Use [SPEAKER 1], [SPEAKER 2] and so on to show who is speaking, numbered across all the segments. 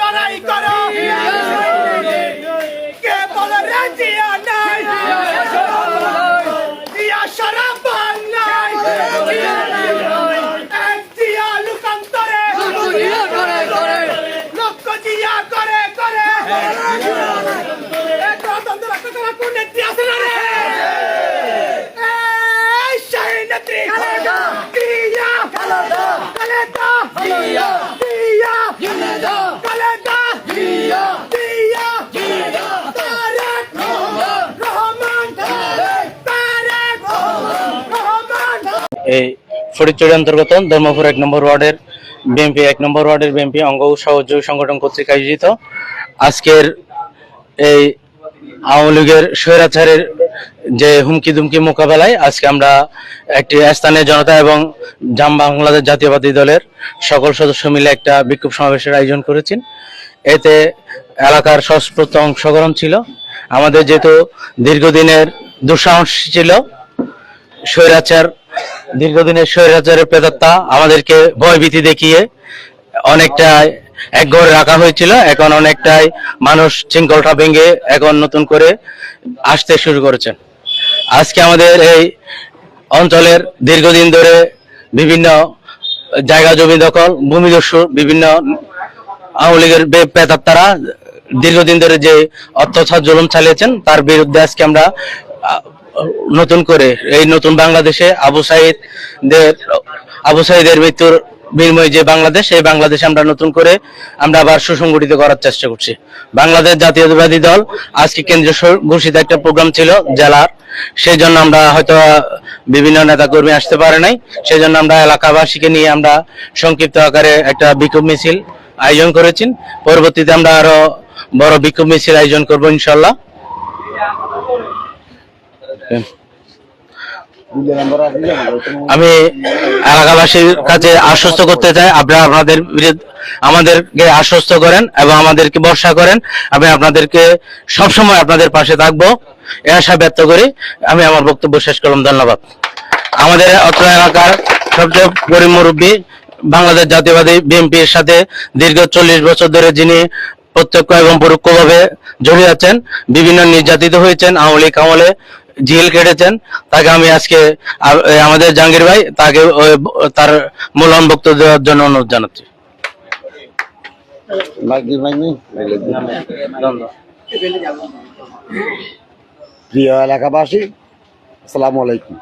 [SPEAKER 1] লড়াই করো। কে বলে রে জিয়া নাই জিয়া সারা বাংলায় এক জিয়া লুকান্তরে
[SPEAKER 2] জিয়া করে করে
[SPEAKER 1] লক্ষ জিয়া করে করে এক গণতন্ত্র রক্ষা করা কোন নেত্রী আছে না রে এই সেই নেত্রী
[SPEAKER 2] খালেদা।
[SPEAKER 1] দিয়া
[SPEAKER 2] খালেদা।
[SPEAKER 1] খালেদা
[SPEAKER 2] দিয়া।
[SPEAKER 1] দিয়া
[SPEAKER 2] জিন্নাদা
[SPEAKER 1] খালেদা
[SPEAKER 2] দিয়া
[SPEAKER 1] দিয়া
[SPEAKER 2] দিয়া
[SPEAKER 1] তারেক
[SPEAKER 2] রহমান
[SPEAKER 1] রহমান
[SPEAKER 2] তারেক
[SPEAKER 1] তারেক রহমান
[SPEAKER 3] এই ফরিদচুরি অন্তর্গত ধর্মপুর এক নম্বর ওয়ার্ডের বিএনপি এক নম্বর ওয়ার্ডের বিএনপি অঙ্গ সহযোগী সংগঠন কর্তৃক আয়োজিত। আজকের এই আওয়ামী লীগের স্বৈরাচারের যে হুমকি দুমকি মোকাবেলায় আজকে আমরা একটি স্থানীয় জনতা এবং জাম বাংলাদেশ জাতীয়বাদী দলের সকল সদস্য মিলে একটা বিক্ষোভ সমাবেশের আয়োজন করেছেন এতে এলাকার সস্প্রত অংশগ্রহণ ছিল। আমাদের যেহেতু দীর্ঘদিনের দুঃসাহস ছিল, স্বৈরাচার, দীর্ঘদিনের স্বৈরাচারের প্রেতাত্মা আমাদেরকে ভয়ভীতি দেখিয়ে অনেকটাই এক ঘরে রাখা হয়েছিল। এখন অনেকটাই মানুষ শৃঙ্খলটা ভেঙে এখন নতুন করে আসতে শুরু করেছেন আজকে আমাদের এই অঞ্চলের দীর্ঘদিন ধরে বিভিন্ন জায়গা, জমি দখল, ভূমিদস্যু, বিভিন্ন আওয়ামী লীগের বে- তারা দীর্ঘদিন ধরে যে অত্যাচার, জুলুম চালিয়েছেন, তার বিরুদ্ধে আজকে আমরা নতুন করে এই নতুন বাংলাদেশে আবু সাইদের আবু সাইদের মৃত্যুর বিনিময়ে যে বাংলাদেশ, এই বাংলাদেশে আমরা নতুন করে আমরা আবার সুসংগঠিত করার চেষ্টা করছি। বাংলাদেশ জাতীয়তাবাদী দল, আজকে কেন্দ্রীয় ঘোষিত একটা প্রোগ্রাম ছিল জেলার। সেই জন্য আমরা হয়তো বিভিন্ন নেতা কর্মী আসতে পারে নাই। সেই জন্য আমরা এলাকাবাসীকে নিয়ে আমরা সংক্ষিপ্ত আকারে একটা বিক্ষোভ মিছিল আয়োজন করেছি। পরবর্তীতে আমরা আরও বড় বিক্ষোভ মিছিল আয়োজন করব ইনশাল্লাহ। আমি এলাকাবাসীর কাছে আশ্বস্ত করতে চাই, আপনারা আপনাদের আমাদেরকে আশ্বস্ত করেন এবং আমাদেরকে ভরসা করেন। আমি আপনাদেরকে সবসময় আপনাদের পাশে থাকব, এ আশা ব্যক্ত করি। আমি আমার বক্তব্য শেষ করলাম, ধন্যবাদ। আমাদের অত্র এলাকার সবচেয়ে গরিব মুরব্বী বাংলাদেশ জাতীয়বাদী বিএনপির সাথে দীর্ঘ চল্লিশ বছর ধরে যিনি প্রত্যক্ষ এবং পরোক্ষভাবে জড়িয়ে আছেন, বিভিন্ন নির্যাতিত হয়েছেন, আওয়ামী লীগ আমলে জেল কেটেছেন, তাকে আমি আজকে আমাদের জাহাঙ্গীর ভাই, তাকে তার মূল্যায়ন বক্তব্য দেওয়ার জন্য অনুরোধ জানাচ্ছি।
[SPEAKER 4] প্রিয় এলাকাবাসী, আসসালামু আলাইকুম।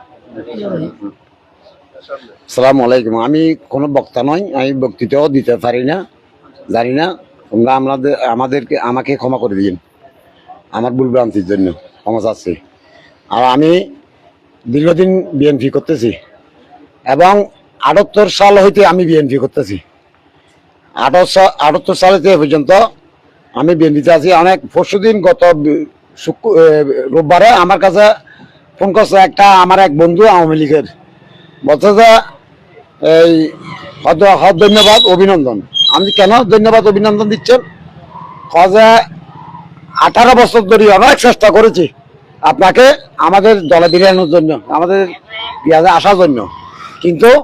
[SPEAKER 4] আসসালামু আলাইকুম। আমি কোনো বক্তা নই, আমি বক্তৃতাও দিতে পারি না, জানি না। তোমরা আমাদের, আমাদেরকে, আমাকে ক্ষমা করে দিন। আমার ভুল ভ্রান্তির জন্য ক্ষমা চাচ্ছি। আর আমি দীর্ঘদিন বিএনপি করতেছি। এবং আটাত্তর সাল হইতে আমি বিএনপি করতেছি। আটাত্তর এ পর্যন্ত আমি বিএনপিতে আছি। অনেক পরশুদিন গত শুক্র রোববারে আমার কাছে ফোন করছে একটা, আমার এক বন্ধু আওয়ামী লীগের। বলছে যে, এই হয়তো ধন্যবাদ, অভিনন্দন। আমি কেন ধন্যবাদ, অভিনন্দন দিচ্ছেন? যে, আঠারো বছর ধরে অনেক চেষ্টা করেছি। আপনাকে আমাদের দলে বিরিয়ানোর জন্য, আমাদের পেঁয়াজে আসার জন্য। কিন্তু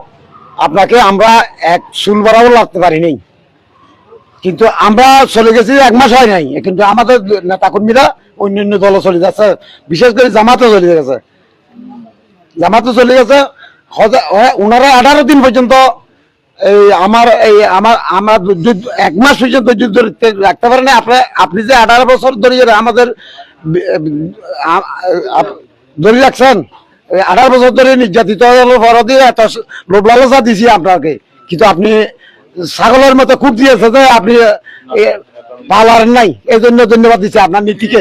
[SPEAKER 4] আপনাকে আমরা এক চুল বরাবর লাগতে পারিনি। কিন্তু আমরা চলে গেছি এক মাস হয় নাই। কিন্তু আমাদের নেতা কর্মীরা অন্যান্য দলে চলে যাচ্ছে, বিশেষ করে জামাতে চলে গেছে। জামাতে চলে গেছে ওনারা আঠারো দিন পর্যন্ত এই আমার এই আমার আমার এক মাস পর্যন্ত যুদ্ধ রাখতে- পারেন। আপনি আপনি যে আঠারো বছর ধরে আমাদের ধরে রাখছেন? আঠারো বছর ধরে নির্যাতিত দিয়ে লোভ লালসা দিছি আপনাকে কিন্তু আপনি ছাগলের মতো খুব দিয়েছে যে আপনি পালার নাই। এই জন্য ধন্যবাদ দিচ্ছি আপনার নীতিকে।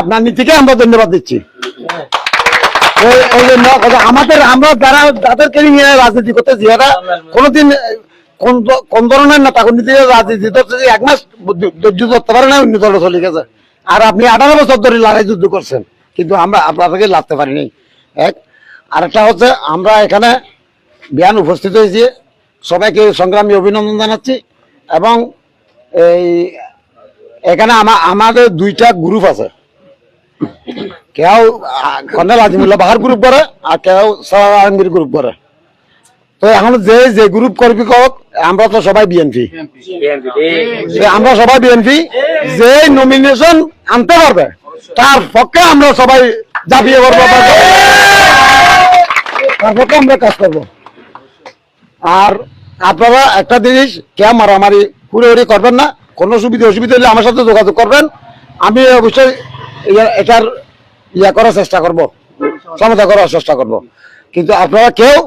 [SPEAKER 4] আপনার নীতিকে আমরা ধন্যবাদ দিচ্ছি। আমাদের, আমরা যারা, যাদেরকে নিয়ে রাজনীতি করতেছি এরা কোনোদিন, কোন ধরনের নেতা কোন নীতি রাজনীতি এক মাস ধৈর্য ধরতে পারে না, অন্য দলে চলে গেছে। আর আপনি আঠারো বছর ধরে লড়াই যুদ্ধ করছেন কিন্তু আমরা আপনাদেরকে লাগতে পারিনি। এক আরেকটা হচ্ছে আমরা এখানে বিয়ান উপস্থিত হয়েছি সবাইকে সংগ্রামী অভিনন্দন জানাচ্ছি এবং এই এখানে আমা- আমাদের দুইটা গ্রুপ আছে। কেউ কর্নেল আজিমুল্লাহ বাহার গ্রুপ করে আর কেউ সালার আলমগীর গ্রুপ করে। তো এখন যে যে গ্রুপ করবি কক আমরা তো সবাই বিএনপি আমরা সবাই বিএনপি যে নমিনেশন আনতে পারবে। তার পক্ষে আমরা সবাই জাপিয়ে করব তার পক্ষে আমরা কাজ করব। আর আপনারা একটা জিনিস, কে মারামারি হুড়ি করবেন না। কোনো সুবিধা অসুবিধা হলে আমার সাথে যোগাযোগ করবেন। আমি অবশ্যই এটার ইয়া করার চেষ্টা করব। সমাধা করার চেষ্টা করব। কিন্তু আপনারা কেউ,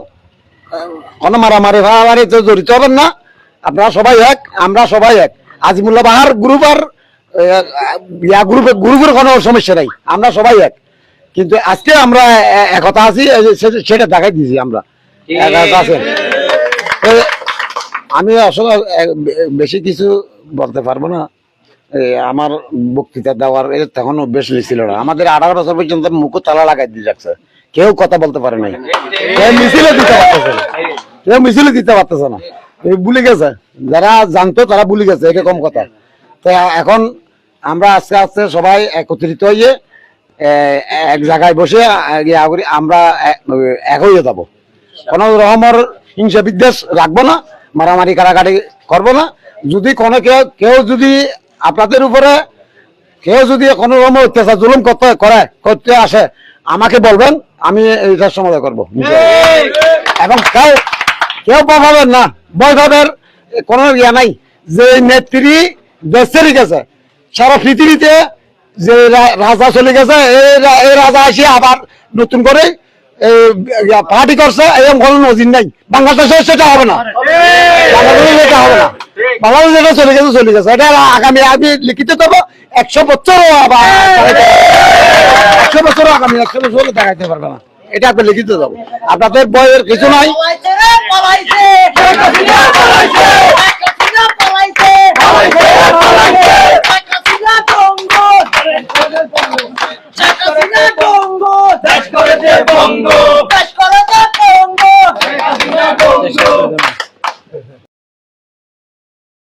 [SPEAKER 4] কোনো মারামারি ফারামারিতে জড়িত হবেন না। আপনারা সবাই এক, আমরা সবাই এক। আজিমুল্লাহ বাহার, গ্রুপ আর গ্রুপের কোনো সমস্যা নাই আমরা সবাই এক। কিন্তু আজকে আমরা একতা আছি সেটা দেখাই দিয়েছি আমরা। একতা আছে এ, আমি আসলে বেশি কিছু বলতে পারব না। আমার বক্তৃতা দেওয়ার তখন অভ্যেস ছিল না। আমাদের আঠারো বছর পর্যন্ত মুখ তালা লাগাই দিয়ে রাখছে কেউ কথা বলতে পারে নাই। কেউ মিছিলে দিতে পারতেছে না। কেউ মিছিলে দিতে পারতেছে না। ভুলে গেছে। যারা জানতো তারা ভুলে গেছে এটা কম কথা। তো এখন আমরা আস্তে আস্তে সবাই একত্রিত হয়ে এক জায়গায় বসে আমরা এক হয়ে যাব। কোনো রকমের হিংসা বিদ্বেষ রাখব না, মারামারি কারাকারি করব না। যদি কোনো কেউ কেউ যদি আপনাদের উপরে, কেউ যদি কোনো রকম অত্যাচার, জুলুম করতে, করে, করতে আসে, আমাকে বলবেন, আমি এইটার সমাধান করব এবং কেউ কেউ পাবেন না পাবের কোনো ইয়া নাই, যে নেত্রী দেশ ছেড়ে গেছে সারা পৃথিবীতে যে রাজা চলে গেছে এই রাজা এসে আবার নতুন করে পার্টি করছে এরকম কোনো নজির নাই। বাংলাদেশে সেটা হবে না। বাংলাদেশে হবে না। বাংলাদেশে যেটা চলে গেছে চলে গেছে। এটা আগামী, আমি লিখিত দেবো, একশো বছরও আবার একশো বছরও আগামী, একশো বছরও দেখাইতে পারবে না। এটা আপনি লিখিত দেবো। আপনাদের বইয়ের কিছু নাই।
[SPEAKER 1] পলাইছে।